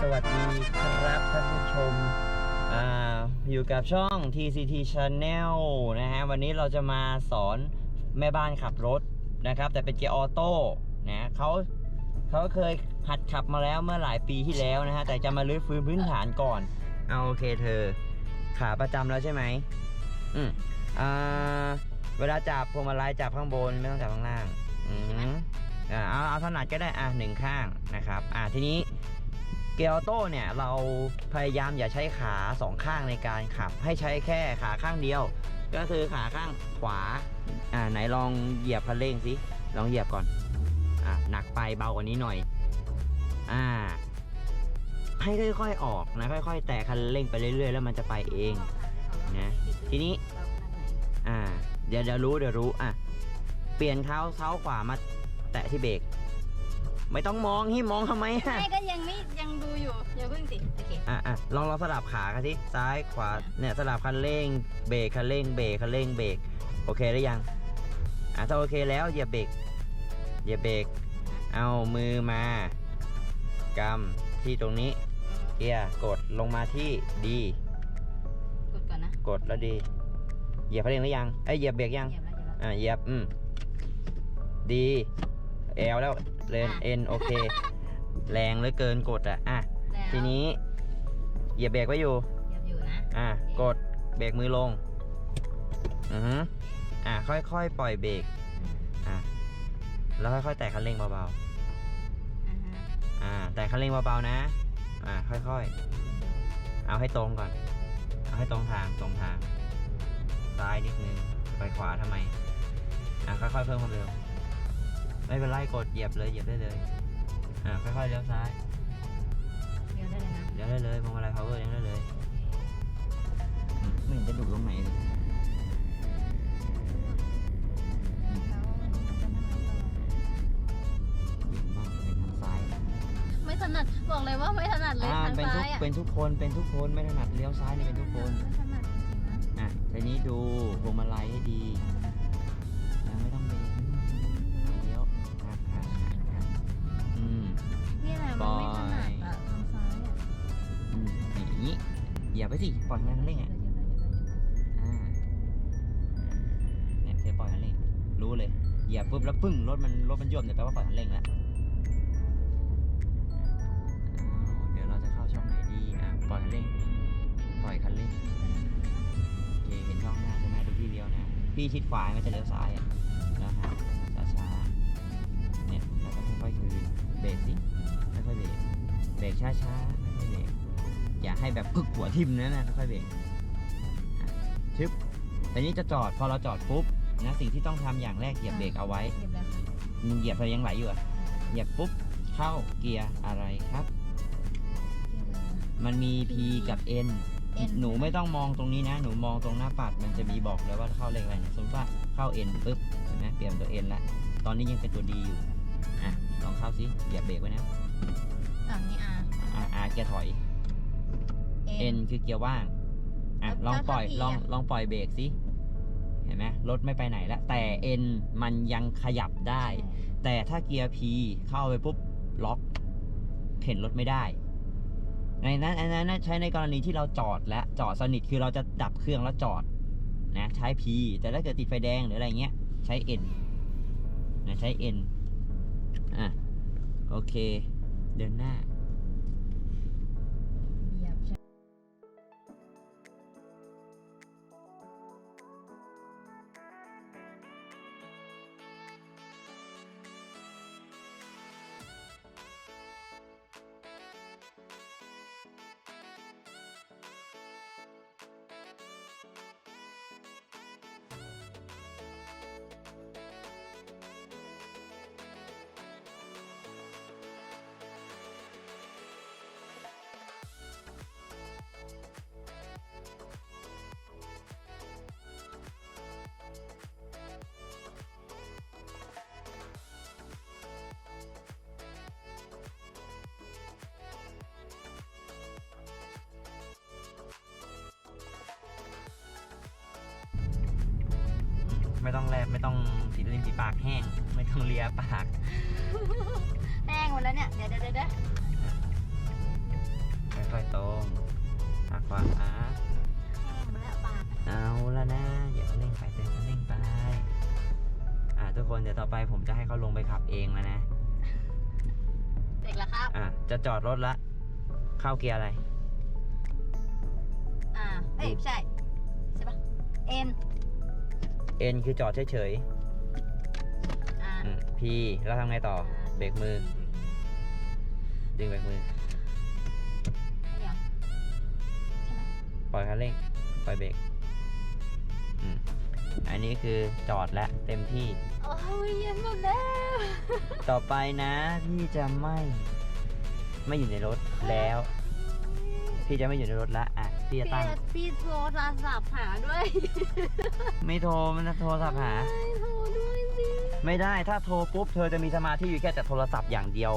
สวัสดีครับท่านผู้ชมออยู่กับช่อง TCT Channel นะฮะ วันนี้เราจะมาสอนแม่บ้านขับรถนะครับ แต่เป็นเกียร์ออโต้นะเขาเขาเคยหัดขับมาแล้วเมื่อหลายปีที่แล้วนะฮะ แต่จะมาลื้อฟื้นพื้นฐานก่อน เอาโอเคเธอ ขาประจำแล้วใช่ไหมอืมอ่าเวลาจับพวงมาลัยจับข้างบนไม่ต้องจับข้างล่าง อือหืออ่าเอาเอาถนัดก็ได้อะหนึ่งข้างนะครับ อ่าทีนี้ เกียร์ออโต้เนี่ยเราพยายามอย่าใช้ขาสองข้างในการขับ ให้ใช้แค่ขาข้างเดียว ก็คือขาข้างขวาอ่าไหนลองเหยียบคันเร่งสิลองเหยียบก่อนอ่าหนักไปเบากว่านี้หน่อยอ่าให้ค่อยๆออกนะค่อย ๆ แตะคันเร่งไปเรื่อย ๆ แล้วมันจะไปเองนะทีนี้อ่าเดี๋ยวเดี๋ยวรู้เดี๋ยวรู้อะเปลี่ยนเท้าเท้าขวามาแตะที่เบรก ไม่ต้องมองที่มองทำไมอะไม่ก็ยังไม่ยังดูอยู่อย่าเพิ่งสิโอเคอะอะลองลองสลับขากันสิซ้ายขวาเนี่ยสลับคันเร่งเบรกคันเร่งเบรกคันเร่งเบรกโอเคหรือยังอะถ้าโอเคแล้วเหยียบเบรกเหยียบเบรกเอามือมากำที่ตรงนี้เกียร์กดลงมาที่ดีกดก่อนนะกดแล้วดีเหยียบคันเร่งหรือยังเอ้ยเหยียบเบรกยังเหยียบแล้วเหยียบแล้วอะเหยียบอืมดีเอลแล้ว เลนอะเอ็นโอเค แรงเหลือเกินกดอะอะแล้วทีนี้เหยียบเบรกไว้อยู่เหยียบอยู่นะอะกดเบรกมือลงอือฮึอะค่อยๆปล่อยเบรกอะแล้วค่อยๆแตะคันเร่งเบาอ่าฮะๆอ่าแตะคันเร่งเบาๆนะอะค่อยๆ เอาให้ตรงก่อน เอาให้ตรงทางตรงทาง ซ้ายนิดนึง ไปขวาทำไม อะค่อยๆ เพิ่มความเร็ว ไม่เป็นไรกดเหยียบเลยเหยียบได้เลย อะค่อยๆเลี้ยวซ้ายเดี๋ยวได้เลยนะเลี้ยวได้เลยพวงมาลัย power เลี้ยวได้เลยอืมไม่เห็นจะดุตรงไหนเลยแล้วมันจะนั่งไงต่อเห็นบ้างเป็นทางซ้ายไม่ถนัดบอกเลยว่าไม่ถนัดเลยอ่าทางเป็นทุซ้ากยอะเป็นทุกคนเป็นทุกคนไม่ถนัดเลี้ยวซ้ายนี่เป็นทุกคน ไม่ถนัดจริงๆนะ อะทีนี้ดูพวงมาลัยให้ดี อย่าไปสิปล่อยคันเร่งอะเหยียบแล้วเหยียบแล้วเหยียบแล้วอ่าเนี่ยเธอปล่อยคันเร่งรู้เลยเหยียบปุ๊บแล้วปึ้งรถมันรถมันย่นเนี่ยแปลว่าปล่อยคันเร่งแล้วเดี๋ยวเราจะเข้าช่องไหนดีอะปล่อยคันเร่งปล่อยคันเร่งโอเคเห็นช่องหน้าใช่ไหมดูที่เดียวนะพี่ชิดขวาไม่จะเลี้ยวซ้ายอะแล้วฮะช้าๆเนี่ยแล้วก็ค่อยๆคืนเบรกสิค่อยๆเบรกเบรกช้าๆค่อยๆเบรก อย่าให้แบบกึกหัวทิ่มนะนะค่อยๆเบรกอะชึบแต่นี้จะจอดพอเราจอดปุ๊บนะสิ่งที่ต้องทำอย่างแรกเหยียบเบรกเอาไว้เหยียบแล้วค่ะมึงเหยียบไปยังไหลอยู่อะเหยียบปุ๊บเข้าเกียร์อะไรครับเหยียบแล้วมันมี P กับ N N หนูไม่ต้องมองตรงนี้นะ หนูมองตรงหน้าปัด มันจะมีบอกเลยว่าเข้าเลขอะไรเนี่ยสมมติว่าเข้า N ปุ๊บเห็นไหมเปลี่ยนตัว N แล้วตอนนี้ยังเป็นตัว D อยู่อะลองเข้าสิเหยียบเบรกไว้นะอะนี่อะอะอะเกียร์ถอย N คือเกียร์ว่าง อะ แล้วลองปล่อยถ้า P ลอง อะ ลองปล่อยเบรกสิ เห็นไหมรถไม่ไปไหนแล้ว แต่ N มันยังขยับได้ แต่ถ้าเกียร์ P เข้าไปปุ๊บ ล็อก เข็นรถไม่ได้ ในนั้นอันนั้นนะใช้ในกรณีที่เราจอดและจอดสนิทคือเราจะดับเครื่องแล้วจอด นะ ใช้ P แต่ถ้าเกิดติดไฟแดงหรืออะไรเงี้ย ใช้ N นะใช้ N อะ โอเค เดินหน้า ไม่ต้องแลบไม่ต้องสีริมฝีปากแห้ง ไม่ต้องเลียปาก แห้งหมดแล้วเนี่ย เดี๋ยวเดี๋ยวเดี๋ยวค่อยๆตรงหักขวาแห้งและบาดเอาละนะอย่าเร่งไปเต็มเร่งไปอ่าทุกคนเดี๋ยวต่อไปผมจะให้เขาลงไปขับเองแล้วนะ เด็กละครับ อะจะจอดรถละ เข้าเกียร์อะไร อ่าเอ้ยไม่ใช่ใช่ปะเอ็น N คือจอดเฉยอ่าๆอืม P แล้วทำไงต่อ เบรกมือ ดึงเบรกมือ เดี๋ยวใช่ไหมปล่อยคันเร่ง ปล่อยเบรกอืมอันนี้คือจอดแล้วเต็มที่ โอ้ยเย็นหมดแล้วต่อไปนะพี่จะไม่ ไม่อยู่ในรถแล้ว พี่จะไม่อยู่ในรถละอะ พี่จะพี่ตั้ง พี่โทรศัพท์หาด้วยไม่โทรมันจะโทรศัพท์หาไม่โทรด้วยสิไม่ได้ถ้าโทรปุ๊บเธอจะมีสมาธิอยู่แค่แต่โทรศัพท์อย่างเดียว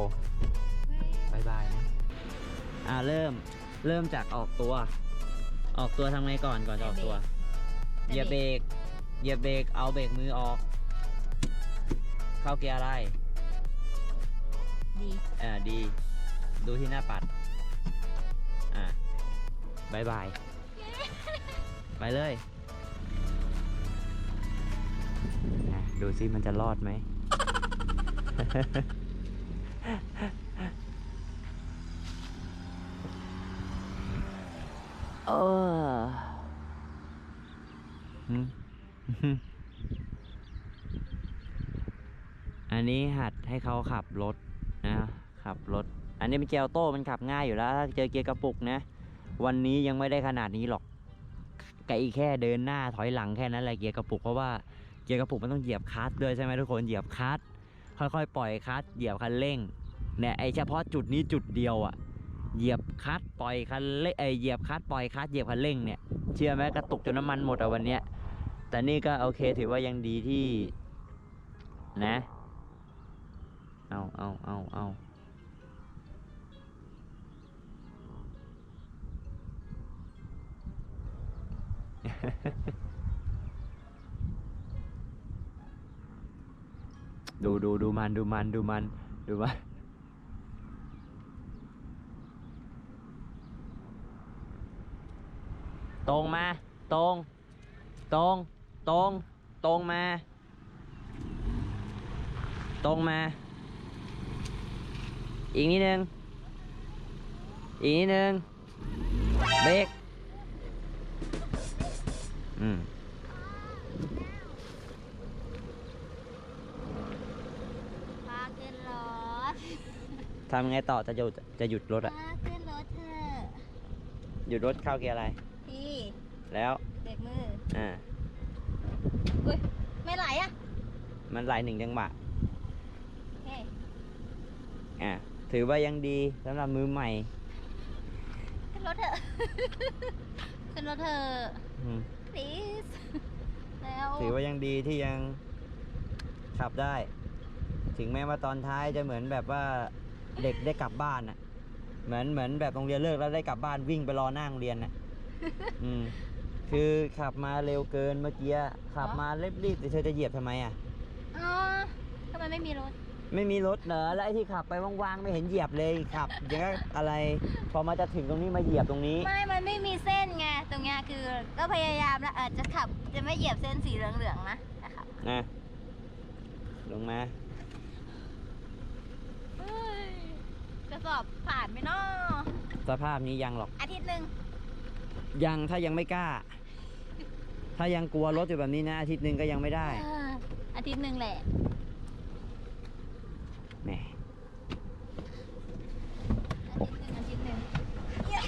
บายบายนะ อ่าเริ่มเริ่มจากออกตัว ออกตัวทำไงก่อนก่อนจะออกตัวเหยียบเบรกเหยียบเบรกเอาเบรกมือออก เข้าเกียร์อะไรดีอ่าดี ดูที่หน้าปัด อ่า บายบาย ไปเลยอะดูซิมันจะรอดไหมเออหืมอันนี้หัดให้เขาขับรถนะ ขับรถ อันนี้เป็นเกียร์ออโต้มันขับง่ายอยู่แล้ว ถ้าเจอเกียร์กระปุกนะ วันนี้ยังไม่ได้ขนาดนี้หรอกไก่แค่เดินหน้าถอยหลังแค่นั้นแหละเกียร์กระปุกเพราะว่าเกียร์กระปุกมันต้องเหยียบคลัตช์ด้วยใช่ไหมทุกคนเหยียบคลัตช์ค่อยๆ ปล่อยคลัตช์เหยียบคันเร่งเนี่ยไอเฉพาะจุดนี้จุดเดียวอะเหยียบคลัตช์ปล่อยคันเร่งไอเหยียบคลัตช์ปล่อยคลัตช์เหยียบคันเร่งเนี่ยเชื่อไหมกระตุกจนน้ำมันหมดอะวันเนี้ยแต่นี่ก็โอเคถือว่ายังดีที่นะ เอาเอาเอาเอา ดูดูมันดูมันดูมันดูมันตรงมา ตรง ตรง ตรง ตรงมา ตรงมา อีกนิดนึง อีกนิดนึงเบรกอืม พาขึ้นรถ ทำไงต่อจะหยุดจะหยุดรถอะพาขึ้นรถเถอะหยุดรถเข้าเกียร์อะไร พี่ แล้วเด็กมืออ่าอุ้ยไม่ไหลอะมันไหลหนึ่งจังหวะเฮ้ยอ่าถือว่ายังดีสำหรับมือใหม่ขึ้นรถเถอะ ขึ้นรถเถอะ อืม please แล้วถือว่ายังดีที่ยังขับได้ ถึงแม้ว่าตอนท้ายจะเหมือนแบบว่า เด็กได้กลับบ้านอะเหมือนเหมือนแบบโรงเรียนเลิกแล้วได้กลับบ้านวิ่งไปรอหน้าโรงเรียนน่ะ อืม คือขับมาเร็วเกินเมื่อกี้ขับมารีบๆแต่เธอจะเหยียบทำไมอะอ๋อทำไมไม่มีรถ ไม่มีรถเหรอแล้วไอ้ที่ขับไปว่างๆไม่เห็นเหยียบเลยขับอย่างก็อะไร พอมาจะถึงตรงนี้มาเหยียบตรงนี้ ไม่ มันไม่มีเส้นไง ตรงเนี้ยคือ ก็พยายามแล้วเออจะขับจะไม่เหยียบเส้นสีเหลืองๆนะนะครับนะลงมา เฮ้ย จะสอบผ่านไหมเนาะสภาพนี้ยังหรอก อาทิตย์หนึ่งยังถ้ายังไม่กล้า ถ้ายังกลัวรถอยู่แบบนี้นะอาทิตย์หนึ่งก็ยังไม่ได้เอออาทิตย์หนึ่งแหละ แหมอาทิตย์หนึ่งอาทิตย์ห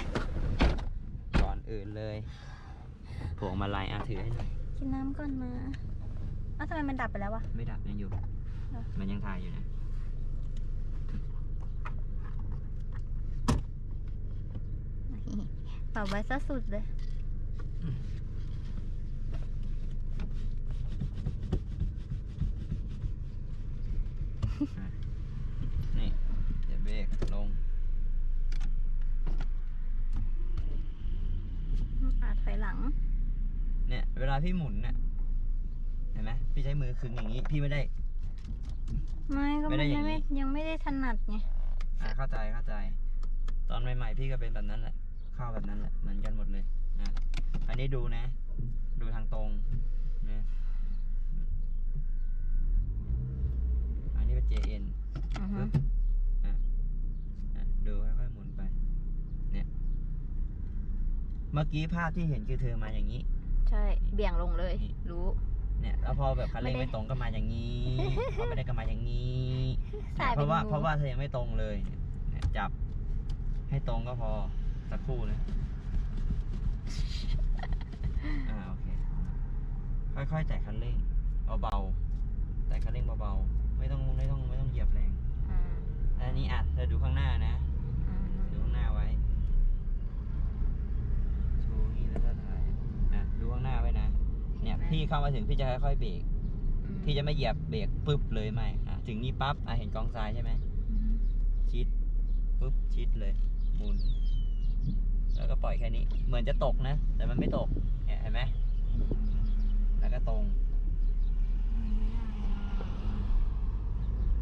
นึ่งก่อนอื่นเลยพวงมาลัยอาถือให้หน่อยกินน้ำก่อนนะอ้าวทำไมมันดับไปแล้ววะ ไม่ดับยังอยู่ มันยังถ่ายอยู่นะ ปรับไว้ซะสุดเลย นี่เดี๋ยวเบรกลงอาถอยหลัง เนี่ย เวลาพี่หมุนเนี่ยเห็นไหมพี่ใช้มือคึงอย่างนี้ พี่ไม่ได้ ไม่ก็ไม่มันได้อยัย่างงนี้ไม่ยังไม่ได้ถนัดไง อ่าเข้าใจเข้าใจ ตอนใหม่ๆพี่ก็เป็นแบบนั้นแหละ เข้าแบบนั้นแหละเหมือนกันหมดเลยนะอันนี้ดูนะ ดูทางตรงนะอันนี้เป็น JN อือฮึปึ๊บอะอะดูค่อยๆหมุนไป เนี่ย เมื่อกี้ภาพที่เห็นคือเธอมาอย่างนี้ ใช่ เบี่ยงลงเลยนี่รู้ เนี่ยแล้วพอแบบคันเร่งไม่ได้ไม่ตรงก็มาอย่างนี้พอไม่ได้ก็มาอย่างนี้สายเพราะว่าเป็นงูเพราะว่าเธอยังไม่ตรงเลยเนี่ยจับให้ตรงก็พอ สักครู่นะอ่าโอเคค่อยๆแตะคันเร่งเบาๆแตะคันเร่งเบาๆไม่ต้องไม่ต้องไม่ต้องเหยียบแรงอ่าอันนี้อะเธอดูข้างหน้านะอืมดูข้างหน้าไว้ชูนี่แล้วก็ถ่ายอะดูข้างหน้าไว้นะเนี่ยพี่เข้ามาถึงพี่จะค่อยๆเบรกอืมพี่จะไม่เหยียบเบรกปุ๊บเลยไม่อะถึงนี่ปั๊บอะเห็นกองทรายใช่ไหม อือฮึชิดปุ๊บชิดเลยหมุน แล้วก็ปล่อยแค่นี้ เหมือนจะตกนะ แต่มันไม่ตก เนี่ยเห็นไหม แล้วก็ตรง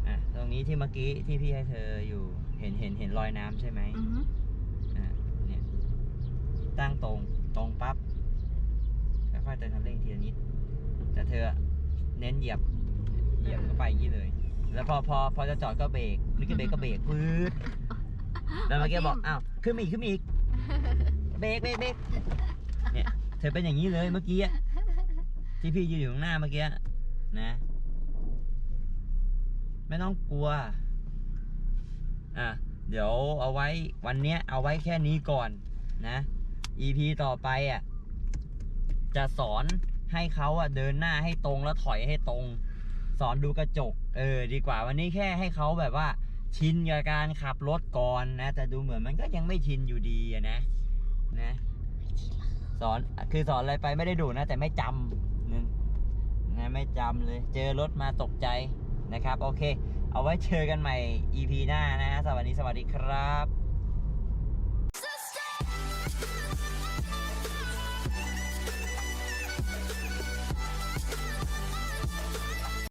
อะ ตรงนี้ที่เมื่อกี้ที่พี่ให้เธออยู่ เห็นเห็นเห็นรอยน้ำใช่ไหมอือฮึอ่าเนี่ย ตั้งตรง ตรงปั๊บ ค่อยๆเติมคันเร่งทีละนิด แต่เธอเน้นเหยียบ เหยียบเข้าไปอย่างนี้เลย แล้วพอพอพอจะจอดก็เบรกหรือก็เบรกก็เบรกปื๊ดแล้วเมื่อกี้บอก อ้าว ขึ้นมาอีกขึ้นมาอีก เบรกเบรกเบรกเนี่ยเธอเป็นอย่างนี้เลยเมื่อกี้อะที่พี่ยืนอยู่ข้างหน้าเมื่อกี้นะไม่ต้องกลัว อะ เดี๋ยวเอาไว้วันเนี้ย เอาไว้แค่นี้ก่อนนะ EP ต่อไปอะ จะสอนให้เขาอะเดินหน้าให้ตรงแล้วถอยให้ตรง สอนดูกระจก เออ ดีกว่าวันนี้แค่ให้เขาแบบว่า ชินกับการขับรถก่อนนะ แต่ดูเหมือนมันก็ยังไม่ชินอยู่ดีนะนะสอนคือสอนอะไรไปไม่ได้ดูนะ แต่ไม่จำนึงนะไม่จำเลย เจอรถมาตกใจนะครับ โอเค เอาไว้เจอกันใหม่ EP หน้านะฮะสวัสดีสวัสดีครับ